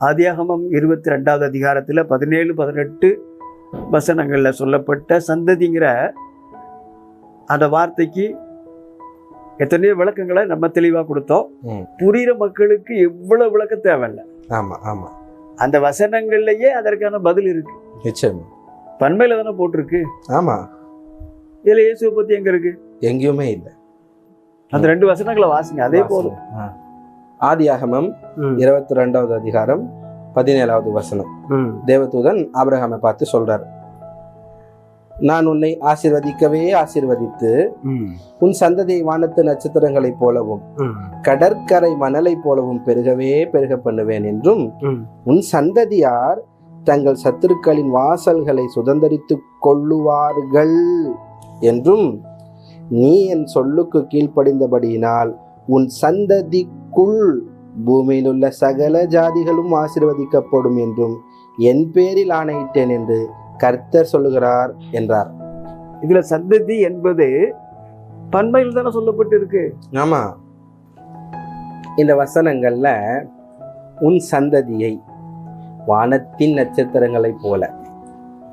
ஆதியாகமம் இருபத்தி ரெண்டாவது அதிகாரத்தில் பதினேழு பதினெட்டு வசனங்களில் சொல்லப்பட்ட சந்ததிங்கிற அந்த வார்த்தைக்கு எத்தனையோ விளக்கங்களை நம்ம தெளிவாக கொடுத்தோம். புரிகிற மக்களுக்கு எவ்வளவு விளக்கம் தேவையில்லை. ஆமா ஆமா. அந்த வசனங்கள்லயே அதற்கான பதில் இருக்கு. நிச்சயமா. பண்மையில தானே போட்டிருக்கு. ஆமா. இதுல இயேசுவை பத்தி எங்க இருக்கு? எங்கேயுமே இல்லை. அந்த ரெண்டு வசனங்களை வாசிங்க. அதே போதும். ஆதியாகமம் இருபத்தி ரெண்டாவது அதிகாரம் பதினேழாவது வசனம். தேவதூதன் ஆபிரகாமை பார்த்து சொல்றார் நான் உன்னை ஆசீர்வதிக்கவே ஆசீர்வதித்து. உன் சந்ததியை வானத்து நட்சத்திரங்களைப் போலவும். கடற்கரை மணலைப் போலவும் பெருகவே பெருக பண்ணுவேன் என்றும். உன் சந்ததியார் தங்கள் சத்துருக்களின் வாசல்களை சுதந்தரித்துக் கொள்ளுவார்கள் என்றும் நீ என் சொல்லுக்கு கீழ்ப்படிந்தபடியினால் உன் சந்ததிக்குள் பூமியில் உள்ள சகல ஜாதிகளும் ஆசீர்வதிக்கப்படும் என்றும் என் பேரில் ஆணையிட்டேன் என்று கர்த்தர் சொல்லுகிறார் என்றார். இதுல சந்ததி என்பது பண்மையில் தானே சொல்லப்பட்டு இருக்கு ஆமா. இந்த வசனங்கள்ல உன் சந்ததியை வானத்தின் நட்சத்திரங்களைப் போல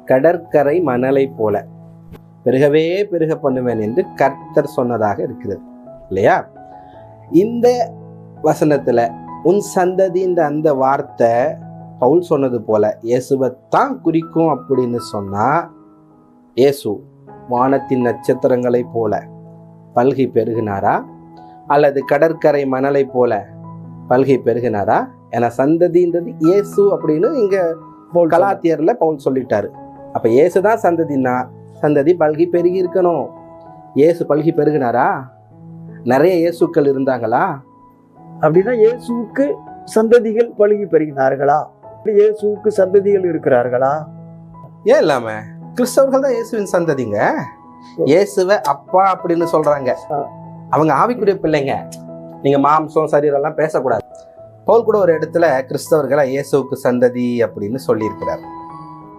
கடற்கரை மணலைப் போல பெருகவே பெருக பண்ணுவேன் என்று கர்த்தர் சொன்னதாக இருக்கிறது. இல்லையா? இந்த வசனத்துல உன் சந்ததின்ற அந்த வார்த்தை பவுல் சொன்னது போல இயேசுவைத்தான் குறிக்கும் அப்படின்னு சொன்னா இயேசு வானத்தின் நட்சத்திரங்களைப் போல பல்கி பெருகினாரா? அல்லது கடற்கரை மணலை போல பல்கி பெருகினாரா? ஏன்னா சந்ததின்றது இயேசு அப்படின்னு இங்க கலாத்தியர்ல பவுல் சொல்லிட்டாரு. அப்ப இயேசு தான் சந்ததினா சந்ததி பல்கி பெருகி இருக்கணும். இயேசு பல்கி பெருகினாரா? நிறைய இயேசுக்கள் இருந்தாங்களா? அப்படின்னா இயேசுவுக்கு சந்ததிகள் பழுகி பெருகினார்களா? இயேசுவுக்கு சந்ததிகள் இருக்கிறார்களா? ஏன் இல்லாம? கிறிஸ்தவர்கள் தான் இயேசுவின் சந்ததிங்க. இயேசுவை அப்பா அப்படின்னு சொல்றாங்க. அவங்க ஆவிக்குரிய பிள்ளைங்க. நீங்க மாம்சம் சரீரம்லாம் பேசக்கூடாது. பவுல் கூட ஒரு இடத்துல கிறிஸ்தவர்களை இயேசுவுக்கு சந்ததி அப்படின்னு சொல்லியிருக்கிறார்.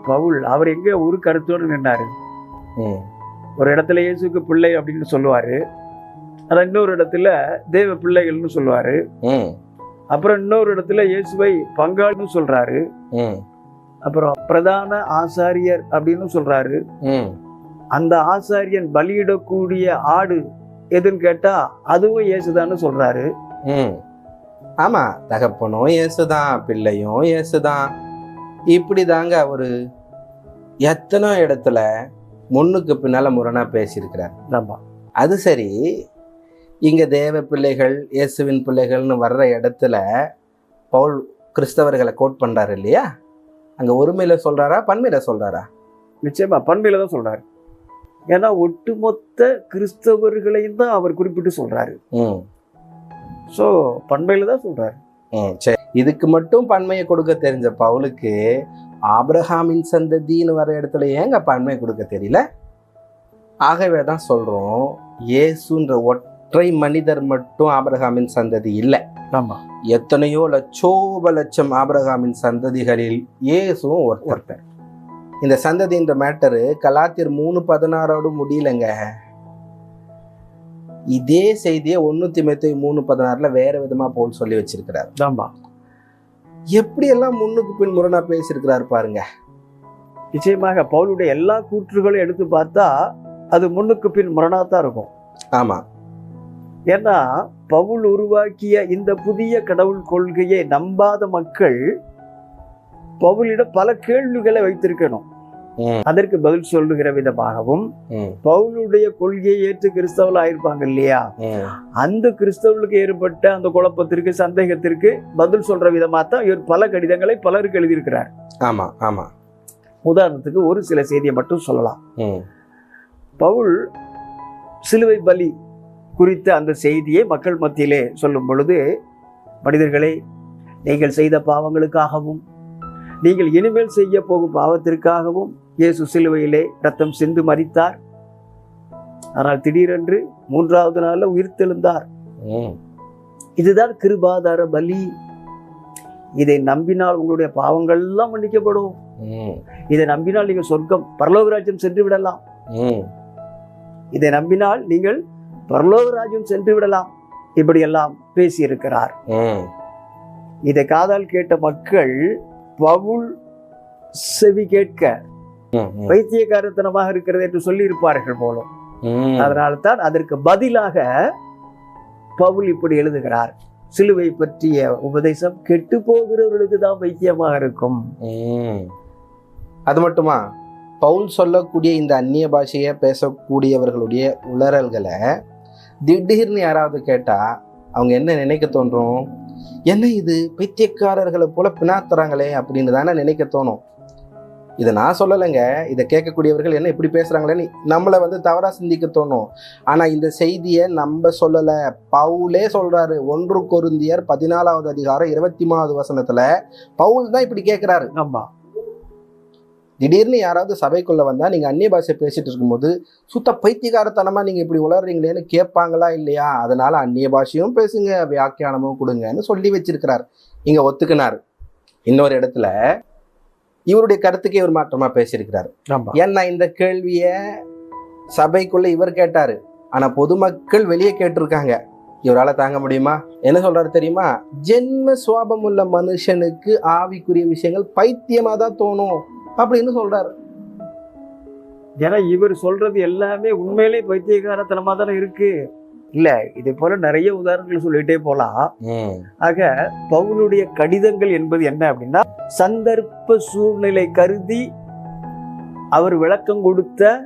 பவுல் அவர் எங்க ஒரு கருத்தோடு நின்னாரு ம், ஒரு இடத்துல இயேசுக்கு பிள்ளை அப்படின்னு சொல்லுவாரு. ஆனா இன்னொரு இடத்துல தேவ பிள்ளைகள்னு சொல்லுவாரு. ம், அப்புறம் இன்னொரு இடத்துல இயேசுவை பங்காளின்னு சொல்றாரு. ம், அப்புறம் பிரதான ஆசாரியர் அப்படின்னு சொல்றாரு. ம். அந்த ஆசாரியன் பலியிடக்கூடிய ஆடு எதுன்னு கேட்டா அதுவும் இயேசுதான்னு சொல்றாரு. ம். ஆமா தகப்பனும் இயேசுதான் பிள்ளையும் இயேசுதான். இப்படி தாங்க அவரு எத்தனை இடத்துல முன்னுக்கு பின்னால முரணா பேசியிருக்கிறார். ஆமா. அது சரி இங்க தேவ பிள்ளைகள் இயேசுவின் பிள்ளைகள்னு வர்ற இடத்துல பவுல் கிறிஸ்தவர்களை கோட் பண்றாரு இல்லையா? அங்க ஒருமையில சொல்றாரா பன்மையில சொல்றாரா? நிச்சயமா பண்பையில தான் சொல்றாரு. ஏன்னா ஒட்டுமொத்த கிறிஸ்தவர்களையும் தான் அவர் குறிப்பிட்டு சொல்றாரு. ம். ஸோ பண்பையில தான் சொல்றாரு. ம் சரி. இதுக்கு மட்டும் பன்மையை கொடுக்க தெரிஞ்ச பவுலுக்கு ஆபிரகாமின் சந்ததின்னு வர இடத்துல ஏங்க பன்மை கொடுக்க தெரியல? ஆகவே தான் சொல்றோம் இயேசுன்ற ஒற்றை மனிதர் மட்டும் ஆபிரகாமின் சந்ததி இல்லை. ஆமா. எத்தனையோ லட்சோப லட்சம் ஆபிரகாமின் சந்ததிகளில் இயேசுவும் ஒருத்தர் இந்த சந்ததின்ற மேட்டரு கலாத்தியர் மூணு பதினாறோடு முடியலங்க. இதே செய்தியை ஒன்னு திமுத்தி மூணு பதினாறுல வேற விதமா போல் சொல்லி வச்சிருக்கிறார். ஆமா. எப்படியெல்லாம் முன்னுக்கு பின் முரணா பேசியிருக்கிறாரு பாருங்க. நிச்சயமாக பவுலுடைய எல்லா கூற்றுகளும் எடுத்து பார்த்தா அது முன்னுக்கு பின் முரணாத்தான் இருக்கும். ஆமா. ஏன்னா பவுல் உருவாக்கிய இந்த புதிய கடவுள் கொள்கையை நம்பாத மக்கள் பவுலிடம் பல கேள்விகளை வைத்திருக்கணும். அதற்கு பதில் சொல்லுகிற விதமாகவும் பவுலுடைய கொள்கையை ஏற்று கிறிஸ்தவர்கள் ஆயிருப்பாங்க இல்லையா? அந்த கிறிஸ்தவர்களுக்கு ஏற்பட்ட அந்த குழப்பத்திற்கு சந்தேகத்திற்கு பதில் சொல்ற விதமா தான் இவர் பல கடிதங்களை பலருக்கு எழுதியிருக்கிறார். ஆமா ஆமா. உதாரணத்துக்கு ஒரு சில செய்தியை மட்டும் சொல்லலாம். பவுல் சிலுவை பலி குறித்த அந்த செய்தியை மக்கள் மத்தியிலே சொல்லும் பொழுது மனிதர்களே நீங்கள் செய்த பாவங்களுக்காகவும் நீங்கள் இனிமேல் செய்ய போகும் பாவத்திற்காகவும் இயேசு சிலுவையிலே ரத்தம் சிந்து மரித்தார். ஆனால் திடீரென்று மூன்றாவது நாள்ல உயிர்த்தெழுந்தார் இதுதான் கிருபாதார பலி. இதை நம்பினால் உங்களுடைய பாவங்கள் எல்லாம் மன்னிக்கப்படும் இதை நம்பினால் நீங்கள் சொர்க்கம் பரலோகராஜ்யம் சென்று விடலாம். இதை நம்பினால் நீங்கள் பரலோகராஜ்யம் சென்று விடலாம் இப்படியெல்லாம் பேசியிருக்கிறார். இதை காதால் கேட்ட மக்கள் பவுல் செவி கேட்க பைத்தியக்காரத்தனமாக இருக்கிறது என்று சொல்லி இருப்பார்கள் போலும். அதனால தான் அதற்கு பதிலாக பவுல் இப்படி எழுதுகிறார். சிலுவை பற்றிய உபதேசம் கெட்டு போகிறவர்களுக்கு தான் பைத்தியமாக இருக்கும். அது மட்டுமா? பவுல் சொல்லக்கூடிய இந்த அந்நிய பாஷையை பேசக்கூடியவர்களுடைய உளறல்களை திடீர்னு யாராவது கேட்டா அவங்க என்ன நினைக்க தோன்றும்? என்ன இது? பைத்தியக்காரர்களை போல பினாத்துறாங்களே அப்படின்னு தானே நினைக்க தோணும். இதை நான் சொல்லலைங்க. இதை கேட்கக்கூடியவர்கள் என்ன இப்படி பேசுறாங்களேன்னு நம்மளை வந்து தவறா சிந்திக்க தோணும். ஆனா இந்த செய்தியை நம்ம சொல்லலை. பவுலே சொல்றாரு. ஒன்று கொருந்தியர் பதினாலாவது அதிகாரம் இருபத்தி மூணாவது வசனத்துல பவுல் தான் இப்படி கேட்கிறாரு ஆமா. திடீர்னு யாராவது சபைக்குள்ள வந்தா நீங்க அந்நிய பாஷை பேசிட்டு இருக்கும்போது சுத்த பைத்தியகாரத்தனமா நீங்க இப்படி உளறீங்களேன்னு கேட்பாங்களா இல்லையா? அதனால அந்நிய பாஷையும் பேசுங்க வியாக்கியானமும் கொடுங்கன்னு சொல்லி வச்சிருக்கிறார். இங்க ஒத்துக்கினார். இன்னொரு இடத்துல இவருடைய கருத்துக்கே இவர் மாற்றமா பேசியிருக்கிறார். ஏன்னா இந்த கேள்விய சபைக்குள்ள இவர் கேட்டாரு. ஆனா பொதுமக்கள் வெளியே கேட்டிருக்காங்க. இவரால தாங்க முடியுமா? என்ன சொல்றாரு தெரியுமா? ஜென்ம சுவாபம் உள்ள மனுஷனுக்கு ஆவிக்குரிய விஷயங்கள் பைத்தியமா தான் தோணும். அப்படின்னு சொல்றாரு. ஏன்னா இவர் சொல்றது எல்லாமே உண்மையிலே பைத்தியக்காரத்தனமா தானே இருக்கு. இல்ல இதே போல நிறைய உதாரணங்கள் சொல்லிட்டே போலாம். ஆக பவுலுடைய கடிதங்கள் என்பது என்ன அப்படின்னா சந்தர்ப்ப சூழ்நிலை கருதி அவர் விளக்கம் கொடுத்த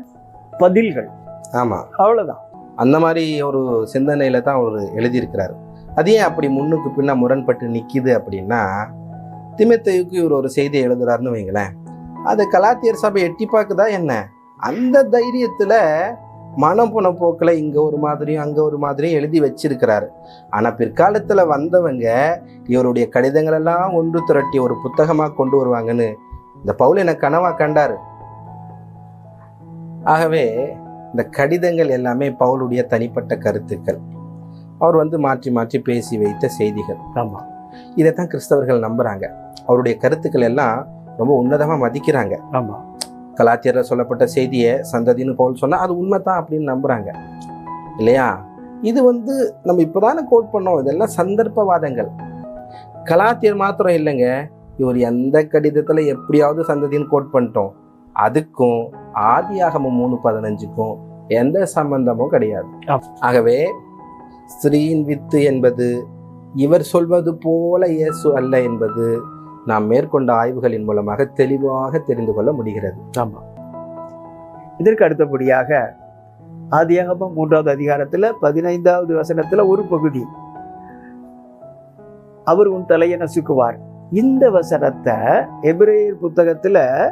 பதில்கள். ஆமா. அவ்வளவுதான். அந்த மாதிரி ஒரு சிந்தனையில தான் அவர் எழுதியிருக்கிறாரு. அது ஏன் அப்படி முன்னுக்கு பின்ன முரண்பட்டு நிக்குது அப்படின்னா திமுத்தையுக்கு இவர் ஒரு செய்தியை எழுதுறாருன்னு வைங்களேன். அது கலாத்தியர் சபை எட்டி பார்க்குதா என்ன? அந்த தைரியத்துல மனம் போன போக்கில் இங்க ஒரு மாதிரியும் அங்க ஒரு மாதிரியும் எழுதி வச்சிருக்கிறாரு. ஆனா பிற்காலத்துல வந்தவங்க இவருடைய கடிதங்கள் எல்லாம் ஒன்று திரட்டி ஒரு புத்தகமா கொண்டு வருவாங்கன்னு இந்த பவுல் எனக்கு கனவா கண்டாரு? ஆகவே இந்த கடிதங்கள் எல்லாமே பவுலுடைய தனிப்பட்ட கருத்துக்கள். அவர் வந்து மாற்றி மாற்றி பேசி வைத்த செய்திகள். ஆமா. இதைத்தான் கிறிஸ்தவர்கள் நம்புறாங்க. அவருடைய கருத்துக்கள் எல்லாம் ரொம்ப உன்னதமா மதிக்கிறாங்க. ஆமா. கலாத்தியர்ல சொல்லப்பட்ட செய்தியை சந்ததின்னு பவுல் சொன்னா அது உண்மைதான் அப்படின்னு நம்புறாங்க. இல்லையா? இது வந்து நம்ம இப்போதானே கோட் பண்ணோம் இதெல்லாம் சந்தர்ப்பவாதங்கள். கலாத்தியர் மாத்திரம் இல்லைங்க. இவர் எந்த கடிதத்துல எப்படியாவது சந்ததின்னு கோட் பண்ணிட்டோம். அதுக்கும் ஆதியாகமம் மூணு பதினஞ்சுக்கும் எந்த சம்பந்தமும் கிடையாது. ஆகவே ஸ்திரீயின் வித்து என்பது இவர் சொல்வது போல இயேசு அல்ல என்பது நாம் மேற்கொண்ட ஆய்வுகளின் மூலமாக தெளிவாக தெரிந்து கொள்ள முடிகிறது. ஆமா. இதற்கு அடுத்தபடியாக ஆதியாகமம் மூன்றாவது அதிகாரத்துல பதினைந்தாவது வசனத்துல ஒரு பகுதி. அவர் உன் தலையை நசுக்குவார் இந்த வசனத்தை எபிரேயர் புத்தகத்துல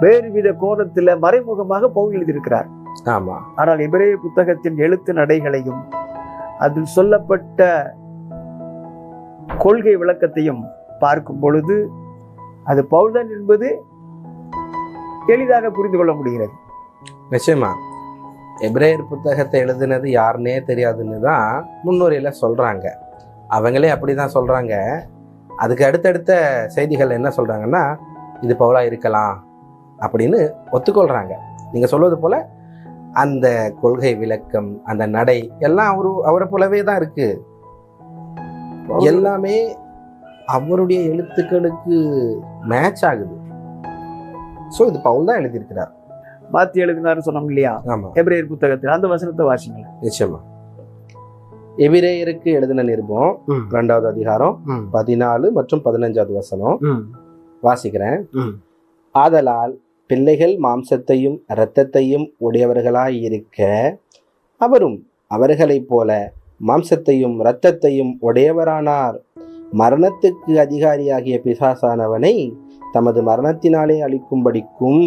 வேறு வித கோணத்துல மறைமுகமாக பவுல் எழுதியிருக்கிறார். ஆமா. ஆனால் எபிரேய புத்தகத்தின் எழுத்து நடைகளையும் அதில் சொல்லப்பட்ட கொள்கை விளக்கத்தையும் பார்க்கும் பொழுது அது பவுல்தான் என்பது எளிதாக புரிந்து கொள்ள முடிகிறது. நிச்சயமா. எபிரேயர் புத்தகத்தை எழுதுனது யாருன்னே தெரியாதுன்னு தான் முன்னுரையில சொல்றாங்க. அவங்களே அப்படிதான் சொல்றாங்க. அதுக்கு அடுத்தடுத்த செய்திகள் என்ன சொல்றாங்கன்னா இது பவுலா இருக்கலாம் அப்படின்னு ஒத்துக்கொள்றாங்க. நீங்க சொல்வது போல அந்த கொள்கை விளக்கம் அந்த நடை எல்லாம் அவரு அவரை போலவே தான் இருக்கு. எல்லாமே அவருடைய எழுத்துக்களுக்கு மேட்ச் ஆகுது. ஸோ இது பவுல் தான் எழுதியிருக்கிறார். மாத்தி எழுதினார்னு சொன்னோம் இல்லையா? எபிரேயர் புத்தகத்தில் அந்த வசனத்தை வாசிங்க நிச்சயமா. எபிரேயருக்கு எழுதின நிருபம் ரெண்டாவது அதிகாரம் பதினாலு மற்றும் பதினஞ்சாவது வசனம். வாசிக்கிறேன். ஆதலால் பிள்ளைகள் மாம்சத்தையும் இரத்தத்தையும் உடையவர்களாய் இருக்க அவரும் அவர்களைப் போல மாம்சத்தையும் இரத்தத்தையும் உடையவரானார். மரணத்துக்கு அதிகாரியாகிய பிசாசானவனை தமது மரணத்தினாலே அழிக்கும்படிக்கும்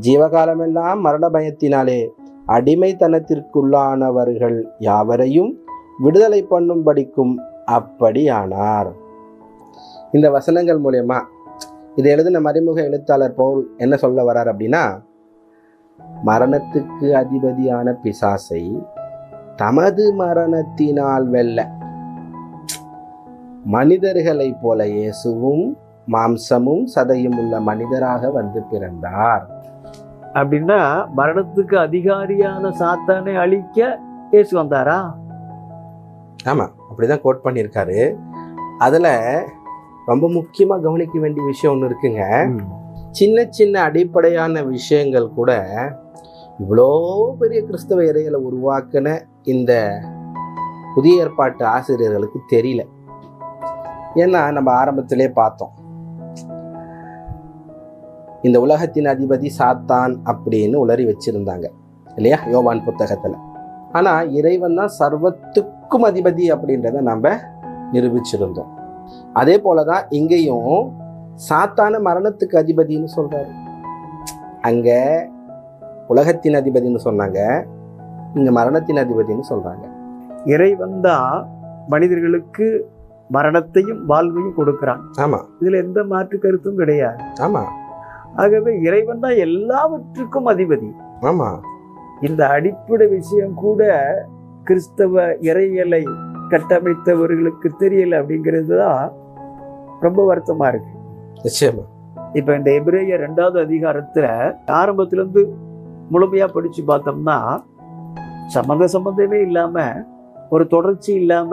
ஜீவகாலமெல்லாம் மரண பயத்தினாலே அடிமைத்தனத்திற்குள்ளானவர்கள் யாவரையும் விடுதலை பண்ணும்படிக்கும் அப்படியானார். இந்த வசனங்கள் மூலயமா இது எழுதின மறைமுக எழுத்தாளர் பவுல் என்ன சொல்ல வர்றார் அப்படின்னா மரணத்துக்கு அதிபதியான பிசாசை தமது மரணத்தினால் வெல்ல மனிதர்களைப் போல இயேசுவும் மாம்சமும் சதையும் உள்ள மனிதராக வந்து பிறந்தார். அப்படின்னா மரணத்துக்கு அதிகாரியான சாத்தானை அழிக்க இயேசு வந்தாரா? ஆமா அப்படிதான் கோட் பண்ணியிருக்காரு. அதுல ரொம்ப முக்கியமா கவனிக்க வேண்டிய விஷயம் ஒன்று இருக்குங்க. சின்ன சின்ன அடிப்படையான விஷயங்கள் கூட இவ்வளோ பெரிய கிறிஸ்தவ இறைகளை உருவாக்கின இந்த புதிய ஏற்பாட்டு ஆசிரியர்களுக்கு தெரியல. ஏன்னா நம்ம ஆரம்பத்திலே பார்த்தோம். இந்த உலகத்தின் அதிபதி சாத்தான் அப்படின்னு உளறி வச்சிருந்தாங்க. இல்லையா? யோவான் புத்தகத்தில். ஆனால் இறைவன் தான் சர்வத்துக்கும் அதிபதி அப்படின்றத நம்ம நிரூபிச்சிருந்தோம். அதே போலதான் இங்கேயும் சாத்தான மரணத்துக்கு அதிபதின்னு சொல்கிறாரு அங்கே உலகத்தின் அதிபதின்னு சொன்னாங்க. இங்கே மரணத்தின் அதிபதின்னு சொல்கிறாங்க இறைவன் தான் மனிதர்களுக்கு மரணத்தையும் வாழ்வையும் கொடுக்கிறான். ஆமா. இதுல எந்த மாற்று கருத்தும் கிடையாது. ஆமா. ஆகவே இறைவன் தான் எல்லாவற்றுக்கும் அதிபதி. ஆமா. இந்த அடிப்படை விஷயம் கூட கிறிஸ்தவ இறையலை கட்டமைத்தவர்களுக்கு தெரியல அப்படிங்கிறது தான் ரொம்ப வருத்தமா இருக்கு. நிச்சயமா. இப்ப இந்த எபிரேய ரெண்டாவது அதிகாரத்துல ஆரம்பத்துல இருந்து முழுமையா படிச்சு பார்த்தோம்னா சம்மந்த சம்பந்தமே இல்லாம ஒரு தொடர்ச்சி இல்லாம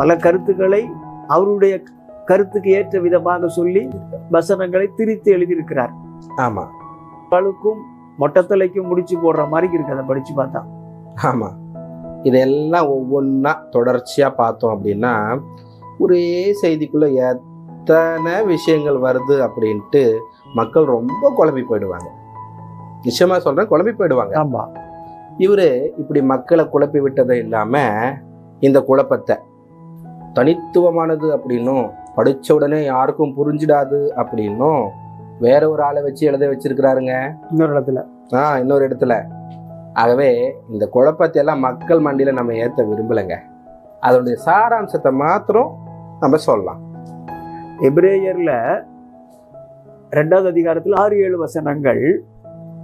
பல கருத்துக்களை அவருடைய கருத்துக்கு ஏற்ற விதமாக சொல்லி வசனங்களை திரித்து எழுதியிருக்கிறார். ஆமா. அவளுக்கும் மொட்டத்தலைக்கும் முடிச்சு போடுற மாதிரி இருக்கு. அதை படிச்சு பார்த்தா. ஆமா. இதெல்லாம் ஒவ்வொன்றா தொடர்ச்சியா பார்த்தோம் அப்படின்னா ஒரே செய்திக்குள்ள எத்தனை விஷயங்கள் வருது அப்படின்ட்டு மக்கள் ரொம்ப குழம்பி போயிடுவாங்க. நிச்சயமா சொல்றேன் குழம்பி போயிடுவாங்க. ஆமா. இவரு இப்படி மக்களை குழப்பி விட்டது இல்லாம இந்த குழப்பத்தை தனித்துவமானது அப்படின்னும் படிச்ச உடனே யாருக்கும் புரிஞ்சிடாது அப்படின்னும் வேற ஒரு ஆளை வச்சு எழுத வச்சிருக்கிறாருங்க. இன்னொரு இடத்துல. ஆ இன்னொரு இடத்துல. ஆகவே இந்த குழப்பத்தை எல்லாம் மக்கள் மண்டியில நம்ம ஏத்த விரும்பலைங்க. அதனுடைய சாராம்சத்தை மாத்திரம் நம்ம சொல்லலாம். எபிரேயர்ல ரெண்டாவது அதிகாரத்தில் ஆறு ஏழு வசனங்கள்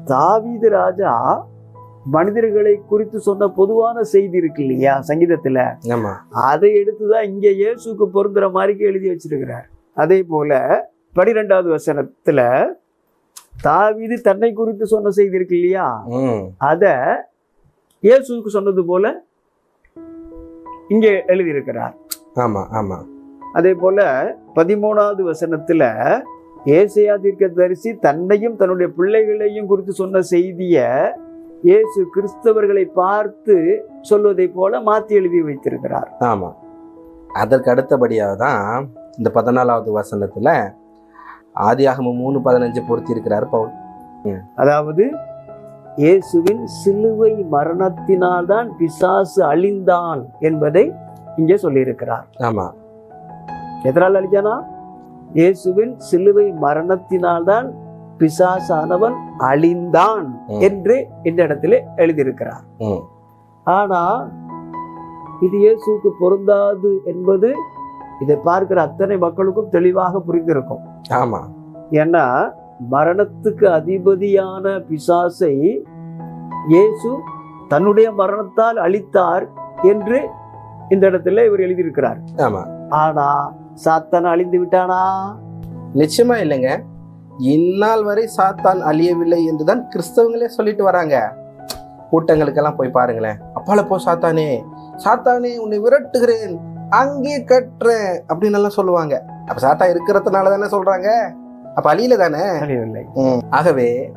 தாவீது ராஜா மனிதர்களை குறித்து சொன்ன பொதுவான செய்தி இருக்கு இல்லையா சங்கீதத்துல? ஆமா. அதை எடுத்துதான் இங்க இயேசுக்கு பொருந்துற மாதிரி எழுதி வச்சிருக்கிறார். அதே போல பனிரெண்டாவது வசனத்துல தாவீது தன்னை குறித்து சொன்ன செய்தி இருக்கு இல்லையா? அத இயேசுக்கு சொன்னது போல இங்கே எழுதியிருக்கிறார். ஆமா ஆமா. அதே போல பதிமூணாவது வசனத்துல ஏசையா தீர்க்கதரிசி தன்னையும் தன்னுடைய பிள்ளைகளையும் குறித்து சொன்ன செய்திய இயேசு கிறிஸ்தவர்களை பார்த்து சொல்வதை போல மாத்தி எழுதி வைத்திருக்கிறார். ஆமா. அதற்கு அடுத்தபடியாக தான் இந்த பதினாலாவது வசனத்துல ஆதியாகமம் மூணு பதினஞ்சு பொருத்தி இருக்கிறார் பவுல். அதாவது இயேசுவின் சிலுவை மரணத்தினால்தான் பிசாசு அழிந்தான் என்பதை இங்கே சொல்லியிருக்கிறார். ஆமா. எதனால் அழிஞ்சானா? இயேசுவின் சிலுவை மரணத்தினால்தான் பிசாசானவன் அழிந்தான். என்று இந்த இடத்துல எழுதியிருக்கிறார். ஆனா இது இயேசுவுக்கு பொருந்தாது என்பது இதை பார்க்கிற அத்தனை மக்களுக்கும் தெளிவாக புரிந்திருக்கும். ஆமா. ஏன்னா மரணத்துக்கு அதிபதியான பிசாசை இயேசு தன்னுடைய மரணத்தால் அழித்தார் என்று இந்த இடத்துல இவர் எழுதியிருக்கிறார். ஆமா. ஆனா சாத்தான் அழிந்து விட்டானா? நிச்சயமா இல்லைங்க. இந்நாள் வரை சாத்தான் அழியவில்லை என்றுதான் கிறிஸ்தவங்களே சொல்லிட்டு வராங்க. கூட்டங்களுக்கெல்லாம் போய் பாருங்களேன். அப்பால போ சாத்தானே. சாத்தானே உன்னை விரட்டுகிறேன். அங்கே கட்டுறேன் அப்படின்னு எல்லாம் சொல்லுவாங்க. அப்ப சாத்தா இருக்கிறதுனால தானே சொல்றாங்க. அப்ப அழியல தானே? ஆகவே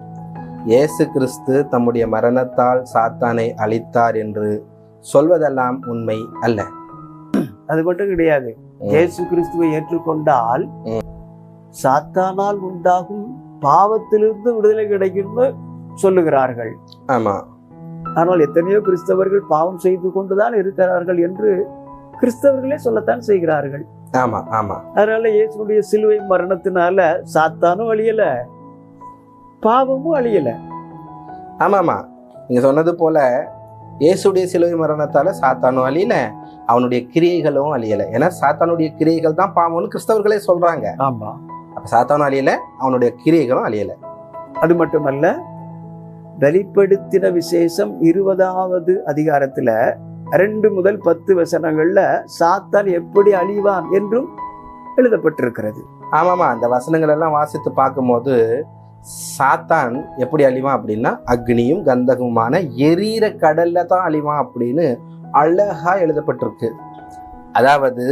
இயேசு கிறிஸ்து தம்முடைய மரணத்தால் சாத்தானை அழித்தார் என்று சொல்வதெல்லாம் உண்மை அல்ல. அது மட்டும் கிடையாது. இயேசு கிறிஸ்துவை ஏற்றுக்கொண்டால் சாத்தானால் உண்டாகும் பாவத்திலிருந்து விடுதலை கிடைக்கும்னு சொல்லுகிறார்கள். ஆமா. ஆனால் எத்தனையோ கிறிஸ்தவர்கள் பாவம் செய்து கொண்டுதான் இருக்கிறார்கள் என்று கிறிஸ்தவர்களே சொல்லத்தான் செய்கிறார்கள். ஆமா ஆமா. அதனால இயேசுடைய சிலுவை மரணத்தினால சாத்தானும் அழியல பாவமும் அழியல. ஆமாமா நீங்க சொன்னது போல இயேசுடைய சிலுவை மரணத்தால சாத்தானும் அழியல அவனுடைய கிரியைகளும் அழியல. ஏன்னா சாத்தானுடைய கிரியைகள் தான் பாவம்னு கிறிஸ்தவர்களே சொல்றாங்க. ஆமா. அப்ப சாத்தானும் அழியல அவனுடைய கிரியைகளும் அழியல. அது மட்டுமல்ல வெளிப்படுத்தின விசேஷம் இருபதாவது அதிகாரத்துல ரெண்டு முதல் பத்து வசனங்கள்ல சாத்தான் எப்படி அழிவான் என்றும் எழுதப்பட்டிருக்கிறது. ஆமாமா அந்த வசனங்கள் எல்லாம் வாசித்து பார்க்கும்போது சாத்தான் எப்படி அழிவான் அப்படின்னா அக்னியும் கந்தகமுமான எரியிற கடல்ல தான் அழிவான் அப்படின்னு அழகா எழுதப்பட்டிருக்கு. அதாவது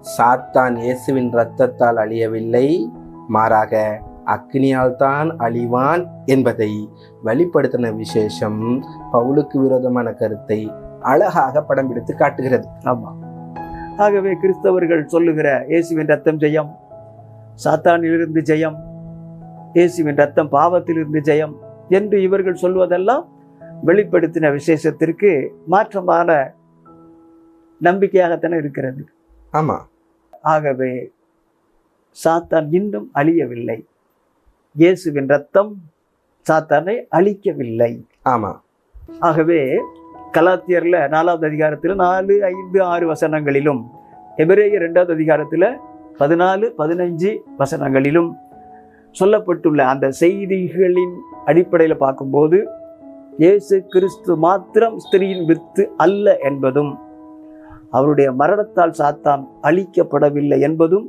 சாத்தான் இயேசுவின் இரத்தத்தால் அழியவில்லை. மாறாக அக்னியால் தான் அழிவான் என்பதை வெளிப்படுத்தின விசேஷம் பவுலுக்கு விரோதமான கருத்தை அழகாக படம் பிடித்து காட்டுகிறது. ஆமா. ஆகவே கிறிஸ்தவர்கள் சொல்லுகிற இயேசுவின் ரத்தம் ஜெயம் சாத்தானிலிருந்து ஜெயம் இயேசுவின் ரத்தம் பாவத்திலிருந்து ஜெயம் என்று இவர்கள் சொல்வதெல்லாம் வெளிப்படுத்தின விசேஷத்திற்கு மாற்றமான நம்பிக்கையாகத்தானே இருக்கிறது. ஆமா. ஆகவே சாத்தான் இன்னும் அழியவில்லை. இயேசுவின் ரத்தம் சாத்தானை அழிக்கவில்லை. ஆமா. ஆகவே கலாத்தியர்ல நாலாவது அதிகாரத்தில் நாலு ஐந்து ஆறு வசனங்களிலும் எபிரேயர் இரண்டாவது அதிகாரத்தில் பதினாலு பதினஞ்சு வசனங்களிலும் சொல்லப்பட்டுள்ள அந்த செய்திகளின் அடிப்படையில் பார்க்கும்போது இயேசு கிறிஸ்து மாத்திரம் ஸ்திரீயின் வித்து அல்ல என்பதும் அவருடைய மரணத்தால் சாத்தான் அழிக்கப்படவில்லை என்பதும்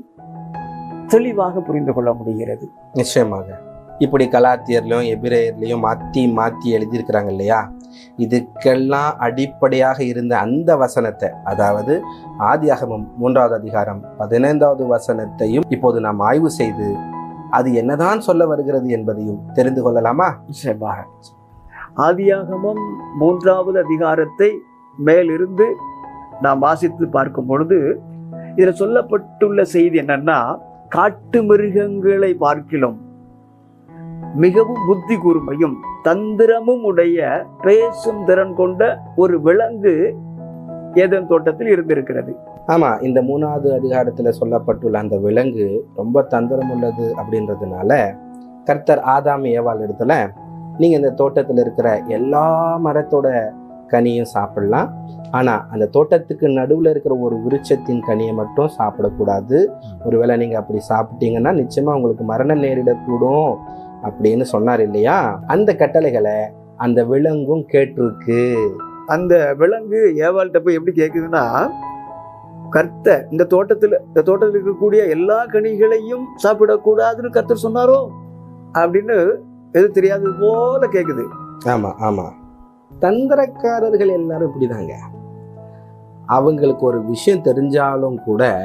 தெளிவாக புரிந்து கொள்ள முடிகிறது. நிச்சயமாக. இப்படி கலாத்தியர்லையும் எபிரேயர்லையும் மாற்றி மாற்றி எழுதியிருக்கிறாங்க இல்லையா? இதுக்கெல்லாம் அடிப்படையாக இருந்த அந்த வசனத்தை அதாவது ஆதியாகமம் மூன்றாவது அதிகாரம் பதினைந்தாவது வசனத்தையும் இப்போது நாம் ஆய்வு செய்து அது என்னதான் சொல்ல வருகிறது என்பதையும் தெரிந்து கொள்ளலாமா? நிச்சயமாக. ஆதியாகமம் மூன்றாவது அதிகாரத்தை மேலிருந்து நாம் வாசித்து பார்க்கும் பொழுது இதில் சொல்லப்பட்டுள்ள செய்தி என்னன்னா காட்டு மிருகங்களை பார்க்கிலும் மிகவும் புத்தி கூர்மையும் தந்திரமும் உடைய பேசும் திறன் கொண்ட ஒரு விலங்கு ஏதன் தோட்டத்தில் இருந்திருக்கிறது. ஆமா இந்த மூணாவது அதிகாரத்துல சொல்லப்பட்டுள்ள அந்த விலங்கு ரொம்ப தந்திரம் உள்ளது அப்படின்றதுனால கர்த்தர் ஆதாம் ஏவாள் இடத்துல நீங்க இந்த தோட்டத்தில் இருக்கிற எல்லா மரத்தோட கனியும் சாப்பிடலாம். ஆனா அந்த தோட்டத்துக்கு நடுவுல இருக்கிற ஒரு விருட்சத்தின் கனியை மட்டும் சாப்பிடக்கூடாது. ஒருவேளை நீங்க அப்படி சாப்பிட்டீங்கன்னா நிச்சயமா உங்களுக்கு மரணம் நேரிடக்கூடும் அப்படின்னு சொன்னார் இல்லையா? அந்த கட்டளைகளை அந்த விலங்கும் கேட்டிருக்கு. அந்த விலங்கு ஏவாள்கிட்ட போய் எப்படி கேட்குதுன்னா கர்த்தர் இந்த தோட்டத்தில் இந்த தோட்டத்தில் இருக்கக்கூடிய எல்லா கனிகளையும் சாப்பிடக்கூடாதுன்னு கர்த்தர் சொன்னாரோ? அப்படின்னு எது தெரியாதது போல கேட்குது. ஆமா ஆமா. தந்திரக்காரர்கள் எல்லாரும் இப்படிதாங்க. அவங்களுக்கு ஒரு விஷயம் தெரிஞ்சாலும் கூட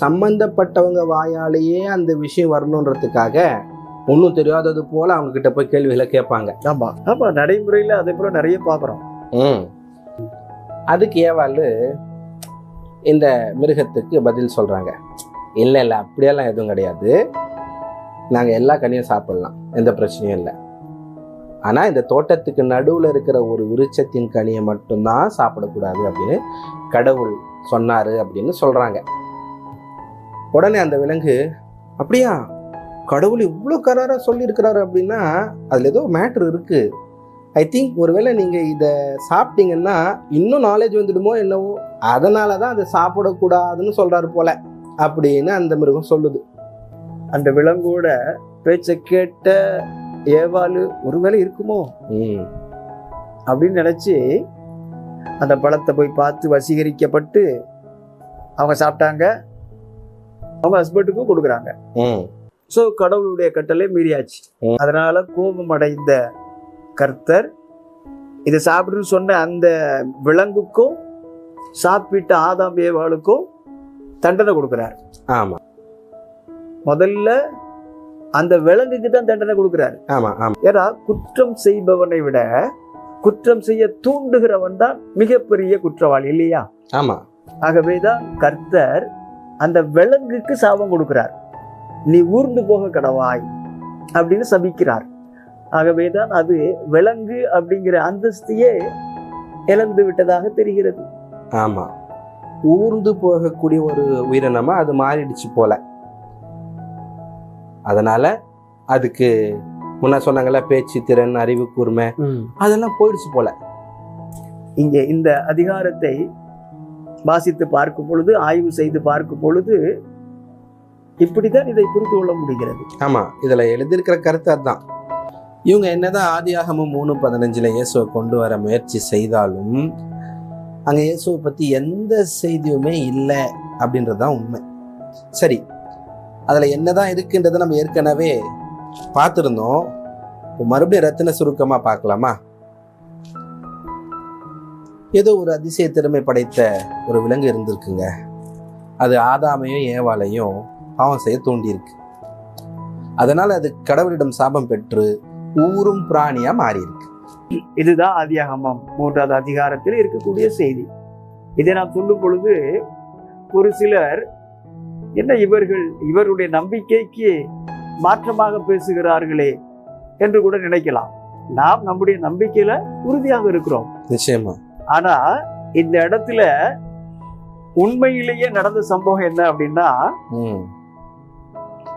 சம்பந்தப்பட்டவங்க வாயாலேயே அந்த விஷயம் வரணுன்றதுக்காக ஒன்றும் தெரியாதது போல அவங்க கிட்ட போய் கேள்விகளை கேட்பாங்க. ஆமா ஆமா நடைமுறையில் அதே போல நிறைய பார்க்குறோம். ம். அதுக்கு ஏவாள் இந்த மிருகத்துக்கு பதில் சொல்றாங்க. இல்லை இல்லை அப்படியெல்லாம் எதுவும் கிடையாது. நாங்கள் எல்லா கனியும் சாப்பிடலாம். எந்த பிரச்சனையும் இல்லை. ஆனால் இந்த தோட்டத்துக்கு நடுவில் இருக்கிற ஒரு விருட்சத்தின் கனியை மட்டும்தான் சாப்பிடக்கூடாது அப்படின்னு கடவுள் சொன்னார் அப்படின்னு சொல்கிறாங்க உடனே அந்த விலங்கு அப்படியா? கடவுள் இவ்வளோ கராராக சொல்லியிருக்கிறாரு அப்படின்னா அதில் ஏதோ மேட்ரு இருக்குது ஐ திங்க் ஒருவேளை நீங்கள் இதை சாப்பிட்டீங்கன்னா இன்னும் நாலேஜ் வந்துடுமோ என்னவோ? அதனால தான் அதை சாப்பிடக்கூடாதுன்னு சொல்கிறாரு போல அப்படின்னு அந்த மிருகம் சொல்லுது. அந்த விலங்கோட பேச்சை கேட்ட ஏவாளு ஒருவேளை இருக்குமோ? அப்படின்னு நினைச்சு அந்த பழத்தை போய் பார்த்து வசீகரிக்கப்பட்டு அவங்க சாப்பிட்டாங்க. அவங்க ஹஸ்பண்டுக்கும் கொடுக்குறாங்க. ஸோ கடவுளுடைய கட்டளை மீறியாச்சு. அதனால கோபம் அடைந்த கர்த்தர் இதை சாப்பிடுன்னு சொன்ன அந்த விலங்குக்கும் சாப்பிட்ட ஆதாம் ஏவாளுக்கும் தண்டனை கொடுக்குறார். ஆமாம் முதல்ல அந்த விலங்குக்கு தான் தண்டனை கொடுக்குறாரு. ஆமாம் ஆமாம் ஏன்னா குற்றம் செய்பவனை விட குற்றம் செய்ய தூண்டுகிறவன் தான் மிகப்பெரிய குற்றவாளி இல்லையா? ஆமாம் ஆகவேதான் கர்த்தர் அந்த விலங்குக்கு சாபம் கொடுக்கிறார். நீ ஊர்ந்து போக கடவாய் அப்படின்னு சபிக்கிறார். ஆகவேதான் அது விலங்கு அப்படிங்கிற அந்தஸ்தையே இழந்து விட்டதாக தெரிகிறது. ஆமாம் ஊர்ந்து போகக்கூடிய ஒரு உயிரினமா அது மாறிடுச்சு போல. அதனால அதுக்கு முன்ன சொன்னாங்கல்ல பேச்சு திறன் அறிவு கூர்மை அதெல்லாம் போயிடுச்சு போல. இங்கே இந்த அதிகாரத்தை வாசித்து பார்க்கும் பொழுது ஆய்வு செய்து பார்க்கும் பொழுது இப்படித்தான் இதை புரிந்து கொள்ள முடிகிறது. ஆமா இதுல எழுதியிருக்கிற கருத்து அதுதான். இவங்க என்னதான் ஆதியாகமும் மூணு பதினஞ்சுல இயேசுவை கொண்டு வர முயற்சி செய்தாலும் அங்க இயேசுவை பத்தி எந்த செய்தியுமே இல்லை அப்படின்றது தான் உண்மை. சரி அதில் என்னதான் இருக்குன்றதை நம்ம ஏற்கனவே பார்த்துருந்தோம். இப்போ மறுபடியும் ரத்தின சுருக்கமாக பார்க்கலாமா? ஏதோ ஒரு அதிசய திறமை படைத்த ஒரு விலங்கு இருந்திருக்குங்க. அது ஆதாமையும் ஏவாலையும் பாவம் செய்ய தூண்டியிருக்கு. அதனால் அது கடவுளிடம் சாபம் பெற்று ஊரும் பிராணியாக மாறியிருக்கு. இதுதான் ஆதியாகமம். மூன்றாவது அதிகாரத்தில் இருக்கக்கூடிய செய்தி. இதை நான் சொல்லும் பொழுது ஒரு சிலர் என்ன இவர்கள் இவருடைய நம்பிக்கைக்கு மாற்றமாக பேசுகிறார்களே என்று கூட நினைக்கலாம். நாம் நம்முடைய நம்பிக்கையில உறுதியாக இருக்கிறோம். நிச்சயமா. ஆனா இந்த இடத்துல உண்மையிலேயே நடந்த சம்பவம் என்ன அப்படின்னா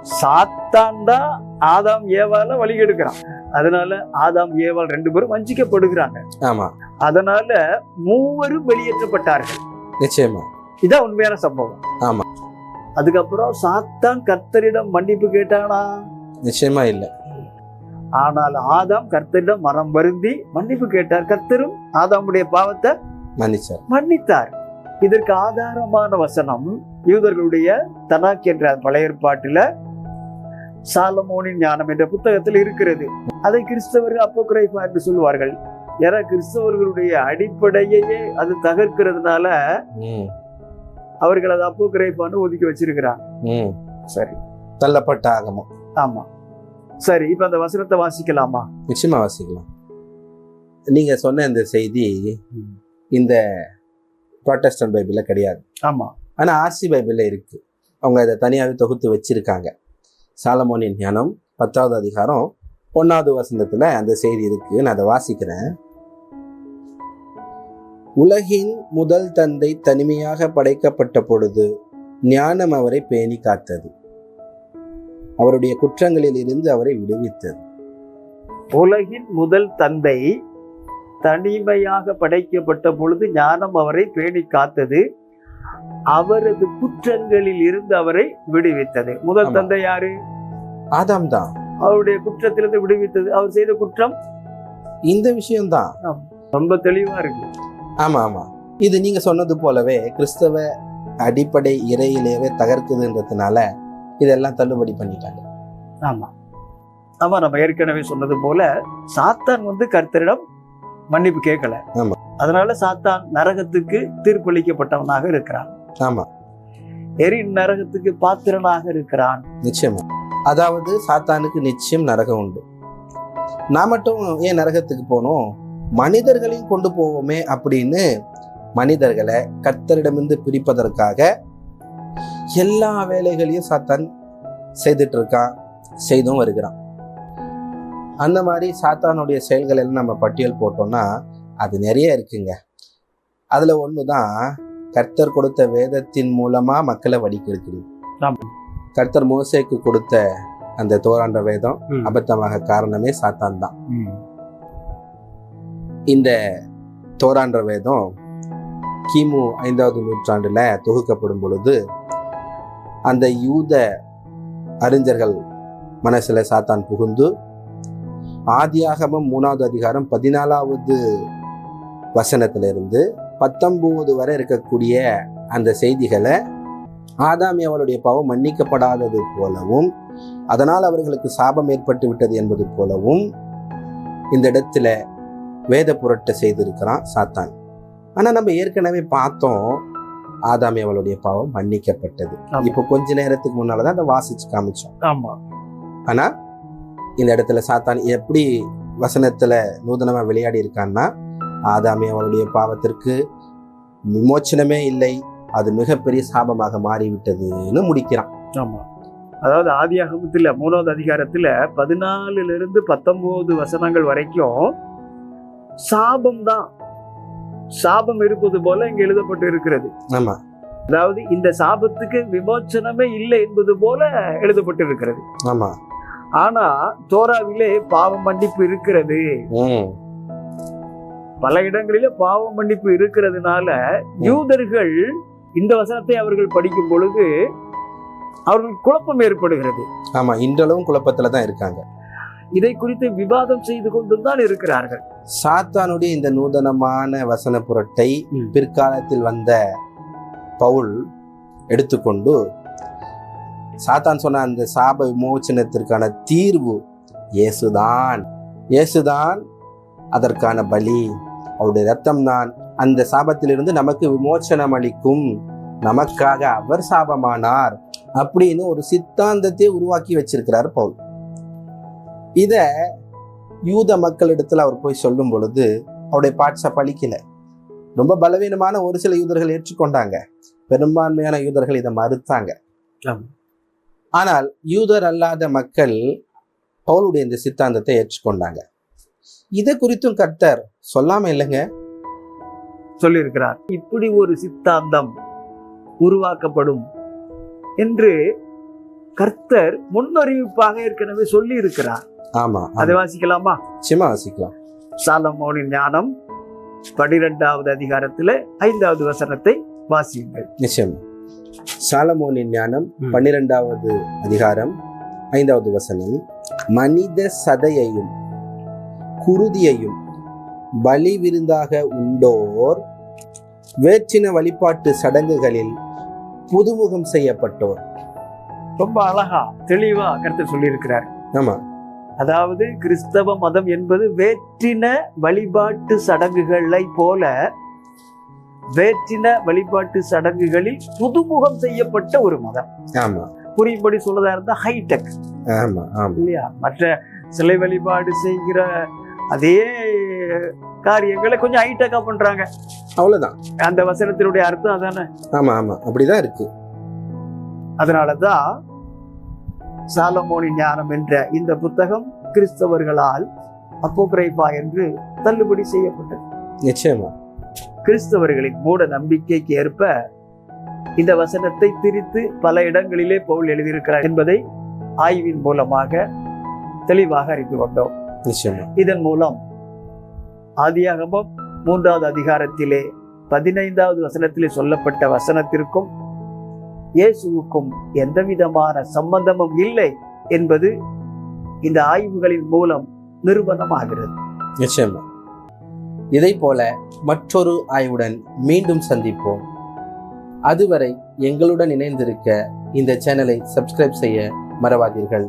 சாத்தான் தான் ஆதாம் ஏவால வழி எடுக்கிறான் அதனால ஆதாம் ஏவாள் ரெண்டு பேரும் வஞ்சிக்கப்படுகிறாங்க. ஆமா. அதனால மூவரும் வெளியேற்றப்பட்டார்கள். நிச்சயமா. இதான் உண்மையான சம்பவம். ஆமா. அதுக்கப்புறம் சாத்தான் கர்த்தரிடம் மன்னிப்பு கேட்டானா? நிச்சயமா இல்ல. ஆனால் ஆதாம் கர்த்தரிடம் மனம் வருந்தி மன்னிப்பு கேட்டார். கர்த்தரும் ஆதாமுடைய பாவத்தை மன்னிச்சார். மன்னித்தார். இதற்கு ஆதாரமான வசனம் யூதர்களுடைய தனாக் என்ற பழைய ஏற்பாட்டில சாலமோனின் ஞானம் என்ற புத்தகத்தில் இருக்கிறது. அதை கிறிஸ்தவர்கள் அப்போக்ரைஃபா என்று சொல்லுவார்கள். ஏன்னா கிறிஸ்தவர்களுடைய அடிப்படையையே அது தகர்க்கிறதுனால அவர்கள் அதை அப்போக்ரைஃபான்னு ஒதுக்கி வச்சிருக்கிறாங்க. ம் சரி. தள்ளப்பட்ட ஆகமம். ஆமா. சரி இப்ப அந்த வசனத்தை வாசிக்கலாமா? நிச்சயமா வாசிக்கலாம். நீங்க சொன்ன இந்த செய்தி இந்த ப்ராட்டஸ்டன்ட் பைபிள்ல கிடையாது. ஆமா. ஆனா ஆர்சி பைபிள்ல இருக்கு. அவங்க இதை தனியாகவே தொகுத்து வச்சிருக்காங்க. சாலமோனின் ஞானம் பத்தாவது அதிகாரம் ஒன்னாவது வசந்தத்துல அந்த செய்தி இருக்கு நான் அதை வாசிக்கிறேன். உலகின் முதல் தந்தை தனிமையாக படைக்கப்பட்ட பொழுது ஞானம் அவரை பேணி காத்தது. அவருடைய குற்றங்களில் இருந்து அவரை விடுவித்தது. உலகின் முதல் தந்தை தனிமையாக படைக்கப்பட்ட பொழுது ஞானம் அவரை பேணி காத்தது. அவரது குற்றங்களில் இருந்து அவரை விடுவித்தது. முதல். தந்தை யாரு? ஆதாம் தான். அவருடைய குற்றத்திலிருந்து விடுவித்தது. அவர் செய்த குற்றம்? இந்த விஷயம்தான். ரொம்ப தெளிவா இருக்கு. ஆமா ஆமா. இது நீங்க சொன்னது போலவே கிறிஸ்தவ அடிப்படை இறையிலேயே தகர்க்குதுன்றதுனால இதெல்லாம் தள்ளுபடி பண்ணிட்டாங்க. ஆமா. ஆமா நம்ம ஏற்கனவே சொன்னது போல சாத்தான் வந்து கர்த்தரிடம் மன்னிப்பு கேட்கல. ஆமா. அதனால சாத்தான் நரகத்துக்கு தீர்ப்பளிக்கப்பட்டவனாக இருக்கிறான். ஆமா. எரி நரகத்துக்கு பாத்திரனாக இருக்கிறான். நிச்சயமா. அதாவது சாத்தானுக்கு நிச்சயம் நரகம் உண்டு. நான் மட்டும் ஏன் நரகத்துக்கு போனோம்? மனிதர்களையும் கொண்டு போவோமே அப்படின்னு மனிதர்களை கர்த்தரிடமிருந்து பிரிப்பதற்காக எல்லா வேலைகளையும் சாத்தான் செய்துட்டு இருக்கான் செய்தும் வருகிறான் அந்த மாதிரி சாத்தானுடைய செயல்கள் எல்லாம் நம்ம பட்டியல் போட்டோம்னா அது நிறைய இருக்குங்க அதுல ஒண்ணுதான் கர்த்தர் கொடுத்த வேதத்தின் மூலமா மக்களை ஆமா. கர்த்தர் மோசேக்கு கொடுத்த அந்த தோராண்ட வேதம். அபத்தமாக காரணமே சாத்தான் தான். இந்த தோராண்ட வேதம் கிமு ஐந்தாவது நூற்றாண்டில் தொகுக்கப்படும் பொழுது அந்த யூத அறிஞர்கள் மனசில் சாத்தான் புகுந்து ஆதியாகமம் மூணாவது அதிகாரம் பதினாலாவது வசனத்திலிருந்து பத்தொம்போது வரை இருக்கக்கூடிய அந்த செய்திகளை ஆதாமி அவருடைய பாவம் மன்னிக்கப்படாதது போலவும் அதனால் அவர்களுக்கு சாபம் ஏற்பட்டு விட்டது என்பது போலவும் இந்த இடத்துல வேத புரட்டை செய்திருக்கிறான் சாத்தான். ஆனா நம்ம ஏற்கனவே பார்த்தோம் ஆதாமி அவளுடைய பாவம் மன்னிக்கப்பட்டது. இப்போ கொஞ்ச நேரத்துக்கு முன்னாலதான் அதை வாசிச்சு காமிச்சோம். ஆமா. ஆனா இந்த இடத்துல சாத்தான் எப்படி வசனத்துல நூதனமா விளையாடி இருக்கான்னா ஆதாமி அவளுடைய பாவத்திற்கு விமோச்சனமே இல்லை அது மிகப்பெரிய சாபமாக மாறிவிட்டதுன்னு முடிக்கிறான். ஆமா. அதாவது ஆதியாகமத்துல மூணாவது அதிகாரத்துல பதினாலுல இருந்து பத்தொன்பது வசனங்கள் வரைக்கும் சாபம் தான் சாபம் இருப்பது போல இங்க எழுதப்பட்டு இருக்கிறது ஆமா. அதாவது இந்த சாபத்துக்கு விமோச்சனமே இல்லை என்பது போல எழுதப்பட்டு இருக்கிறது ஆமா. ஆனா தோராவிலே பாவ மன்னிப்பு இருக்கிறது. பல இடங்களிலே பாவ மன்னிப்பு இருக்கிறதுனால யூதர்கள் இந்த வசனத்தை அவர்கள் படிக்கும் பொழுது அவர்களுக்கு குழப்பம் ஏற்படுகிறது. ஆமா இன்றளவும் குழப்பத்துல தான் இருக்காங்க. இதை குறித்து விவாதம் செய்து கொண்டுதான் இருக்கிறார்கள். சாத்தானுடைய இந்த நூதனமான வசன புரட்டை. பிற்காலத்தில் வந்த பவுல் எடுத்துக்கொண்டு சாத்தான் சொன்ன அந்த சாப விமோச்சனத்திற்கான தீர்வு இயேசுதான். இயேசுதான் அதற்கான பலி. அவருடைய ரத்தம் தான் அந்த சாபத்திலிருந்து நமக்கு விமோச்சனம் அளிக்கும். நமக்காக அவர் சாபமானார் அப்படின்னு ஒரு சித்தாந்தத்தை உருவாக்கி வச்சிருக்கிறார் பவுல். இத யூத மக்களிடத்துல அவர் போய் சொல்லும் பொழுது அவருடைய பாட்சா பழிக்கல. ரொம்ப பலவீனமான ஒரு சில யூதர்கள் ஏற்றுக்கொண்டாங்க. பெரும்பான்மையான யூதர்கள் இதை மறுத்தாங்க. ஆனால் யூதர் அல்லாத மக்கள் பவுலுடைய இந்த சித்தாந்தத்தை ஏற்றுக்கொண்டாங்க. இதை குறித்தும் கர்த்தர் சொல்லாம இல்லைங்க? சொல்லியிருக்கிறார். இப்படி ஒரு சித்தாந்தம் உருவாக்கப்படும் என்று கர்த்தர் முன்னறிவிப்பாக ஏற்கனவே சொல்லி இருக்கிறார் ஆமா அதை வாசிக்கலாமா? நிச்சயமா வாசிக்கலாம். சாலமோனின் ஞானம் பனிரெண்டாவது அதிகாரத்துல ஐந்தாவது வசனத்தை வாசியுங்கள். நிச்சயமா. சாலமோனின் ஞானம். பன்னிரெண்டாவது அதிகாரம் ஐந்தாவது வசனம். மனித சதையையும் குருதியையும் பலி விருந்தாக உண்டோர் வேற்றின வழிபாட்டு சடங்குகளில் புதுமுகம் செய்யப்பட்டோர். ரொம்ப அழகா தெளிவா கருத்து சொல்லியிருக்கிறார். ஆமா. அதாவது கிறிஸ்தவ மதம் என்பது வேற்றின வழிபாட்டு சடங்குகளை போல வேற்றின வழிபாட்டு சடங்குகளில் புதுமுகம் செய்யப்பட்ட ஒரு மதம். புரியும்படி சொல்றதா இருந்தா ஹைடெக் இல்லையா? மற்ற சிலை வழிபாடு செய்கிற அதே காரியங்களை கொஞ்சம் ஹைடெக்கா பண்றாங்க. அவ்வளவுதான். அந்த வசனத்தினுடைய அர்த்தம் அதானே? ஆமா ஆமா. அப்படிதான் இருக்கு. அதனாலதான் சாலமோனின் ஞானம் என்ற இந்த புத்தகம் கிறிஸ்தவர்களால் அப்போக்ரைபா என்று தள்ளுபடி செய்யப்பட்டது. நிச்சயமா. கிறிஸ்தவர்களின் மூட நம்பிக்கைக்கு ஏற்ப இந்த வசனத்தை திரித்து பல இடங்களிலே பவுல் எழுதியிருக்கிறார் என்பதை ஆய்வின் மூலமாக தெளிவாக அறிந்து கொண்டோம். இதன் மூலம் ஆதியாகமம் மூன்றாவது அதிகாரத்திலே பதினைந்தாவது வசனத்திலே சொல்லப்பட்ட வசனத்திற்கும் இயேசுவுக்கும் எந்த விதமான சம்பந்தமும் இல்லை என்பது இந்த ஆய்வுகளின் மூலம் நிரூபணமாகிறது. நிச்சயமா. இதை போல மற்றொரு ஆய்வுடன் மீண்டும் சந்திப்போம். அதுவரை எங்களுடன் இணைந்திருக்க இந்த சேனலை சப்ஸ்கிரைப் செய்ய மறவாதீர்கள்.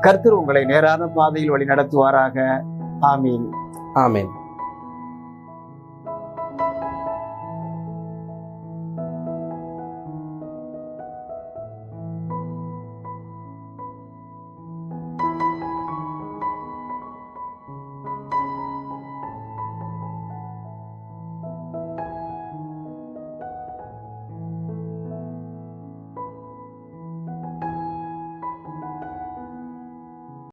கர்த்தர் உங்களை நேரான பாதையில் வழி நடத்துவாராக ஆமீன். ஆமென்.